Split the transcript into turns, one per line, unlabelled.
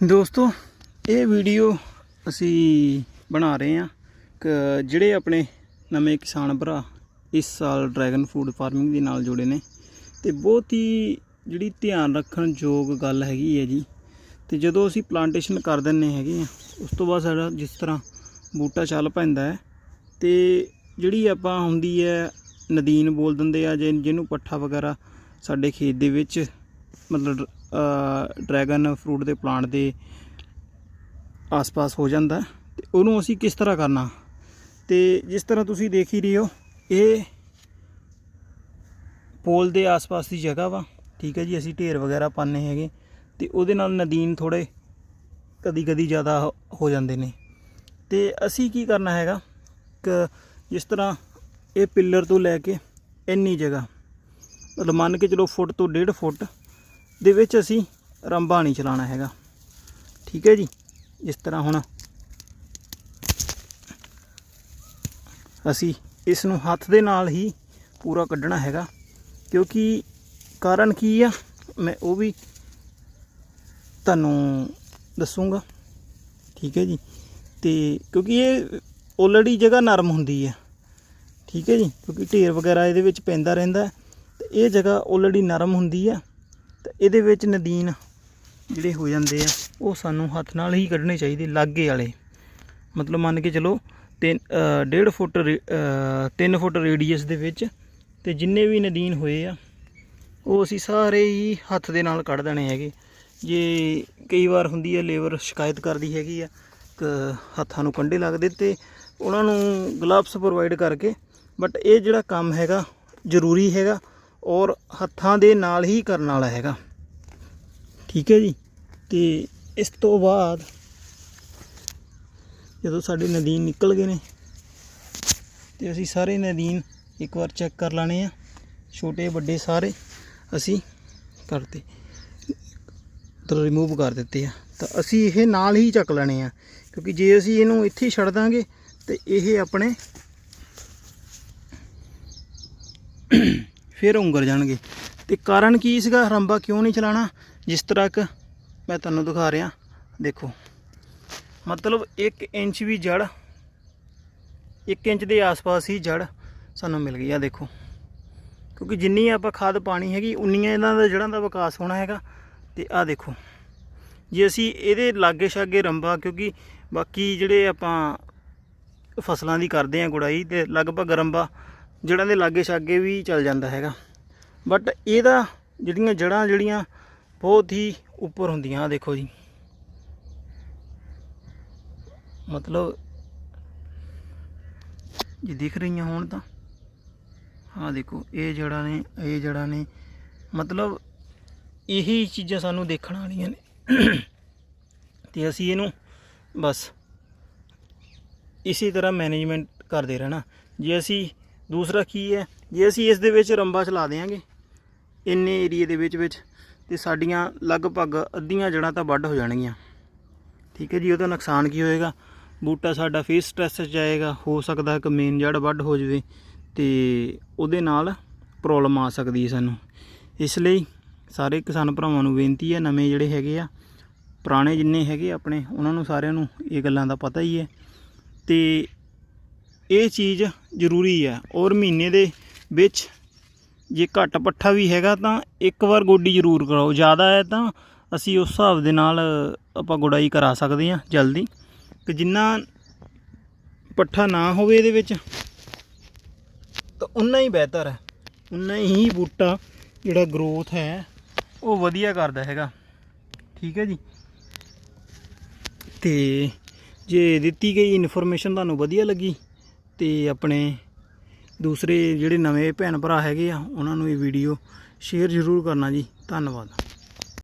ਦੋਸਤੋ, ਇਹ ਵੀਡੀਓ ਅਸੀਂ ਬਣਾ ਰਹੇ ਹਾਂ ਕਿ ਜਿਹੜੇ ਆਪਣੇ ਨਵੇਂ ਕਿਸਾਨ ਭਰਾ ਇਸ ਸਾਲ ਡਰੈਗਨ ਫੂਡ ਫਾਰਮਿੰਗ ਦੇ ਨਾਲ ਜੁੜੇ ਨੇ ਤੇ ਬਹੁਤ ਹੀ ਜਿਹੜੀ ਧਿਆਨ ਰੱਖਣ ਯੋਗ ਗੱਲ ਹੈਗੀ ਹੈ ਜੀ। ਤੇ ਜਦੋਂ ਅਸੀਂ ਪਲਾਂਟੇਸ਼ਨ ਕਰ ਦਿੰਨੇ ਹੈਗੇ ਆ ਉਸ ਤੋਂ ਬਾਅਦ ਸਾਡਾ ਜਿਸ ਤਰ੍ਹਾਂ ਬੂਟਾ ਚੱਲ ਪੈਂਦਾ ਹੈ ਤੇ ਜਿਹੜੀ ਆਪਾਂ ਹੁੰਦੀ ਹੈ ਨਦੀਨ ਬੋਲ ਦਿੰਦੇ ਆ, ਜੇ, ਜਿਹਨੂੰ ਪੱਠਾ ਵਗੈਰਾ ਸਾਡੇ ਖੇਤ ਦੇ ਵਿੱਚ ਮਤਲਬ ਡਰੈਗਨ ਫਰੂਟ ਦੇ ਪਲਾਂਟ ਦੇ ਆਸ-ਪਾਸ ਹੋ ਜਾਂਦਾ ਹੈ, ਤੇ ਉਹਨੂੰ ਅਸੀਂ ਕਿਸ ਤਰ੍ਹਾਂ ਕਰਨਾ? ਤੇ ਜਿਸ ਤਰ੍ਹਾਂ ਤੁਸੀਂ ਦੇਖ ਹੀ ਰਹੇ ਹੋ ਇਹ ਪੋਲ ਦੇ ਆਸ-ਪਾਸ ਦੀ ਜਗ੍ਹਾ ਵਾ। ਠੀਕ ਹੈ ਜੀ ਅਸੀਂ ਢੇਰ ਵਗੈਰਾ ਪਾਣੇ ਹੈਗੇ। ਤੇ ਉਹਦੇ ਨਾਲ ਨਦੀਨ ਥੋੜੇ ਕਦੀ-ਕਦੀ ਜ਼ਿਆਦਾ ਹੋ- ਹੋ ਜਾਂਦੇ ਨੇ। ਤੇ ਅਸੀਂ ਕੀ ਕਰਨਾ ਹੈਗਾ? ਕਿ ਜਿਸ ਤਰ੍ਹਾਂ ਇਹ ਪਿੱਲਰ ਤੋਂ ਲੈ ਕੇ ਇੰਨੀ ਜਗ੍ਹਾ। ਮਤਲਬ ਮੰਨ ਕੇ ਚਲੋ ਫੁੱਟ ਤੋਂ 1.5 ਫੁੱਟ ਦੇ ਵਿੱਚ ਅਸੀਂ ਰੰਬਾ ਨਹੀਂ ਚਲਾਉਣਾ ਹੈਗਾ। ਠੀਕ ਹੈ ਜੀ? ਇਸ ਤਰ੍ਹਾਂ ਹੁਣ ਅਸੀਂ ਇਸ ਨੂੰ ਹੱਥ ਦੇ ਨਾਲ ਹੀ ਪੂਰਾ ਕੱਢਣਾ ਹੈਗਾ। ਕਿਉਂਕਿ ਕਾਰਨ ਕੀ ਆ? ਮੈਂ ਉਹ ਵੀ ਤੁਹਾਨੂੰ ਦੱਸੂਗਾ। ਠੀਕ ਹੈ ਜੀ? ਤੇ ਕਿਉਂਕਿ ਇਹ ਆਲਰੇਡੀ ਜਗ੍ਹਾ ਨਰਮ ਹੁੰਦੀ ਹੈ ਠੀਕ ਹੈ ਜੀ? ਕਿਉਂਕਿ ਢੇਰ ਵਗੈਰਾ ਇਹਦੇ ਵਿੱਚ ਪੈਂਦਾ ਰਹਿੰਦਾ। ਹੈ, ਤੇ ਇਹ ਜਗ੍ਹਾ ਆਲਰੇਡੀ ਨਰਮ ਹੁੰਦੀ ਹੈ ਤੇ ਇਹਦੇ ਵਿੱਚ ਨਦੀਨ ਜਿਹੜੇ ਹੋ ਜਾਂਦੇ ਆ ਉਹ ਸਾਨੂੰ ਹੱਥ ਨਾਲ ਹੀ ਕੱਢਣੇ ਚਾਹੀਦੇ ਲਾਗੇ ਵਾਲੇ। ਮਤਲਬ ਮੰਨ ਕੇ ਚਲੋ ਤਿੰਨ ਅ, ਡੇਢ ਫੁੱਟ 3 ਫੁੱਟ ਰੇਡੀਅਸ ਦੇ ਵਿੱਚ ਤੇ ਜਿੰਨੇ ਵੀ ਨਦੀਨ ਹੋਏ ਆ ਉਹ ਅਸੀਂ ਸਾਰੇ ਹੀ ਹੱਥ ਦੇ ਨਾਲ ਕੱਢ ਦੇਣੇ ਹੈਗੇ। ਜੇ ਕਈ ਵਾਰ ਹੁੰਦੀ ਹੈ ਲੇਬਰ ਸ਼ਿਕਾਇਤ ਕਰਦੀ ਹੈਗੀ ਆ ਕਿ ਹੱਥਾਂ ਨੂੰ ਕੰਡੇ ਲੱਗਦੇ ਤੇ ਉਹਨਾਂ ਨੂੰ ਗਲਵਸ ਪ੍ਰੋਵਾਈਡ ਕਰਕੇ ਬਟ ਇਹ ਜਿਹੜਾ ਕੰਮ ਹੈਗਾ ਜ਼ਰੂਰੀ ਹੈਗਾ ਔਰ ਹੱਥਾਂ ਦੇ ਨਾਲ ਹੀ ਕਰਨ ਵਾਲਾ ਹੈਗਾ। ਠੀਕ ਹੈ ਜੀ? ਤੇ ਇਸ ਤੋਂ ਬਾਅਦ ਜਦੋਂ ਸਾਡੇ ਨਦੀਨ ਨਿਕਲ ਗਏ ਨੇ, ਤੇ ਅਸੀਂ ਸਾਰੇ ਨਦੀਨ ਇੱਕ ਵਾਰ ਚੈੱਕ ਕਰ ਲਾਣੇ ਆ। ਛੋਟੇ, ਵੱਡੇ ਸਾਰੇ ਅਸੀਂ ਕਰਤੇ ਤਾਂ ਰਿਮੂਵ ਕਰ ਦਿੱਤੇ ਆ। ਤਾਂ ਅਸੀਂ ਇਹ ਨਾਲ ਹੀ ਚੱਕ ਲੈਣੇ ਆ, ਕਿਉਂਕਿ ਜੇ ਅਸੀਂ ਇਹਨੂੰ ਇੱਥੇ ਛੱਡ ਦਾਂਗੇ, ਤੇ ਇਹ ਆਪਣੇ ਫਿਰ ਉਂਗਰ ਜਾਣਗੇ। ਤੇ ਕਾਰਨ ਕੀ ਸੀਗਾ? ਰੰਬਾ ਕਿਉਂ ਨਹੀਂ ਚਲਾਣਾ? ਜਿਸ ਤਰ੍ਹਾਂ ਕਿ ਮੈਂ ਤੁਹਾਨੂੰ ਦਿਖਾ ਰਿਹਾ। ਦੇਖੋ। ਮਤਲਬ 1 ਇੰਚ ਵੀ ਜੜ 1 ਇੰਚ ਦੇ ਆਸ-ਪਾਸ ਹੀ ਜੜ ਸਾਨੂੰ ਮਿਲ ਗਈ ਆ, ਦੇਖੋ। ਕਿਉਂਕਿ ਜਿੰਨੀ ਆਪਾਂ ਖਾਦ ਪਾਣੀ ਹੈਗੀ, ਉਨੀਆਂ ਇਹਨਾਂ ਦਾ ਜੜਾਂ ਦਾ ਵਿਕਾਸ ਹੋਣਾ ਹੈਗਾ। ਤੇ ਆਹ ਦੇਖੋ। ਜੇ ਅਸੀਂ ਇਹਦੇ ਲਾਗੇ ਛਾਗੇ ਰੰਬਾ, ਕਿਉਂਕਿ ਬਾਕੀ ਜਿਹੜੇ ਆਪਾਂ ਫਸਲਾਂ ਦੀ ਕਰਦੇ ਆ ਗੁੜਾਈ, ਤੇ ਲਗਭਗ ਰੰਬਾ ਜੜਾਂ ਦੇ ਲਾਗੇ ਛਾਗੇ ਵੀ ਚੱਲ ਜਾਂਦਾ ਹੈਗਾ। ਬਟ ਇਹਦਾ ਜਿਹੜੀਆਂ ਜੜਾਂ ਜਿਹੜੀਆਂ ਬਹੁਤ ਹੀ ਉੱਪਰ ਹੁੰਦੀਆਂ ਆ ਦੇਖੋ ਜੀ। ਮਤਲਬ ਜੇ ਦਿਖ ਰਹੀਆਂ ਹੋਣ ਤਾਂ, ਆਹ ਦੇਖੋ, ਇਹ ਜੜਾਂ ਨੇ, ਇਹ ਜੜਾਂ ਨੇ। ਮਤਲਬ ਇਹੀ ਚੀਜ਼ਾਂ ਸਾਨੂੰ ਦੇਖਣ ਵਾਲੀਆਂ ਨੇ। ਤੇ ਅਸੀਂ ਇਹਨੂੰ ਬਸ ਇਸੇ ਤਰ੍ਹਾਂ ਮੈਨੇਜਮੈਂਟ ਕਰਦੇ ਰਹਿਣਾ। ਜੇ ਅਸੀਂ ਦੂਸਰਾ ਕੀ ਹੈ? ਜੇ ਅਸੀਂ ਇਸ ਦੇ ਵਿੱਚ ਰੰਬਾ ਚਲਾ ਦੇਾਂਗੇ ਇੰਨੇ ਏਰੀਏ ਦੇ ਵਿੱਚ ਵਿੱਚ, ਤੇ ਸਾਡੀਆਂ ਲਗਭਗ ਅੱਧੀਆਂ ਜੜਾਂ ਤਾਂ ਵੱਢ ਹੋ ਜਾਣਗੀਆਂ। ਠੀਕ ਹੈ ਜੀ, ਉਹਦਾ ਨੁਕਸਾਨ ਕੀ ਹੋਏਗਾ? ਬੂਟਾ ਸਾਡਾ ਫੇਸ ਸਟ੍ਰੈਸ 'ਚ ਜਾਏਗਾ ਹੋ ਸਕਦਾ ਕਿ ਮੇਨ ਜੜ ਵੱਢ ਹੋ ਜਾਵੇ, ਤੇ ਉਹਦੇ ਨਾਲ ਪ੍ਰੋਬਲਮ ਆ ਸਕਦੀ ਹੈ ਸਾਨੂੰ। ਇਸ ਲਈ ਸਾਰੇ ਕਿਸਾਨ ਭਰਾਵਾਂ ਨੂੰ ਬੇਨਤੀ ਹੈ, ਨਵੇਂ ਜਿਹੜੇ ਹੈਗੇ ਆ, ਪੁਰਾਣੇ ਜਿੰਨੇ ਹੈਗੇ ਆਪਣੇ, ਉਹਨਾਂ ਨੂੰ ਸਾਰਿਆਂ ਨੂੰ ਇਹ ਗੱਲਾਂ ਦਾ ਪਤਾ ਹੀ ਹੈ। ਤੇ ਇਹ ਚੀਜ਼ ਜ਼ਰੂਰੀ ਹੈ ਔਰ ਮਹੀਨੇ ਦੇ ਵਿੱਚ ਜੇ ਘੱਟ ਪੱਠਾ ਵੀ ਹੈਗਾ ਤਾਂ ਇੱਕ ਵਾਰ ਗੋਡੀ ਜ਼ਰੂਰ ਕਰਾਓ। ਜ਼ਿਆਦਾ ਹੈ ਤਾਂ ਅਸੀਂ ਉਸ ਹਿਸਾਬ ਦੇ ਨਾਲ ਆਪਾਂ ਗੁਡਾਈ ਕਰਾ ਸਕਦੇ ਹਾਂ ਜਲਦੀ। ਕਿ ਜਿੰਨਾ ਪੱਠਾ ਨਾ ਹੋਵੇ ਇਹਦੇ ਵਿੱਚ, ਤਾਂ ਉਨਾ ਹੀ ਬਿਹਤਰ ਹੈ। ਉਨਾ ਹੀ ਬੂਟਾ ਜਿਹੜਾ ਗਰੋਥ ਹੈ, ਉਹ ਵਧੀਆ ਕਰਦਾ ਹੈਗਾ। ਠੀਕ ਹੈ ਜੀ? ਤੇ ਜੇ ਦਿੱਤੀ ਗਈ ਇਨਫੋਰਮੇਸ਼ਨ ਤੁਹਾਨੂੰ ਵਧੀਆ ਲੱਗੀ ਤੇ ਆਪਣੇ ਦੂਸਰੇ ਜਿਹੜੇ ਨਵੇਂ ਭੈਣ ਭਰਾ ਹੈਗੇ ਆ, ਉਹਨਾਂ ਨੂੰ ਇਹ ਵੀਡੀਓ ਸ਼ੇਅਰ ਜ਼ਰੂਰ ਕਰਨਾ ਜੀ। ਧੰਨਵਾਦ।